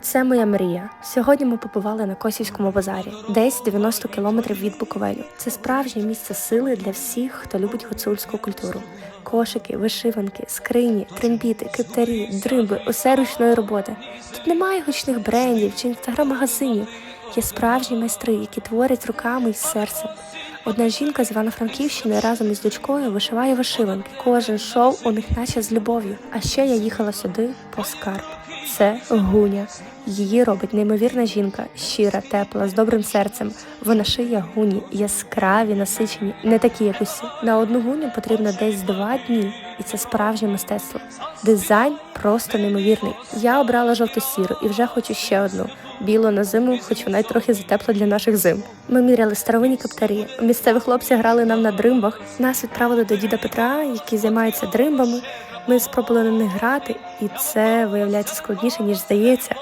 Це моя мрія. Сьогодні ми побували на Косівському базарі, десь 90 кілометрів від Буковелю. Це справжнє місце сили для всіх, хто любить гуцульську культуру. Кошики, вишиванки, скрині, трембіти, киптарі, дримби, усе ручної роботи. Тут немає гучних брендів чи інстаграм-магазинів. Є справжні майстри, які творять руками і серцем. Одна жінка з Івано-Франківщини разом із дочкою вишиває вишиванки. Кожен шов у них наче з любов'ю. А ще я їхала сюди по скарб. Це гуня. Її робить неймовірна жінка, щира, тепла, з добрим серцем. Вона шиє гуні, яскраві, насичені, не такі, як усі. На одну гуню потрібно десь два дні, і це справжнє мистецтво. Дизайн просто неймовірний. Я обрала жовто-сіру і вже хочу ще одну білу на зиму, хоч вона й трохи затепла для наших зим. Ми міряли старовинні каптарі. Місцеві хлопці грали нам на дримбах. Нас відправили до діда Петра, який займається дримбами. Ми спробували на них грати, і це виявляється складніше ніж здається.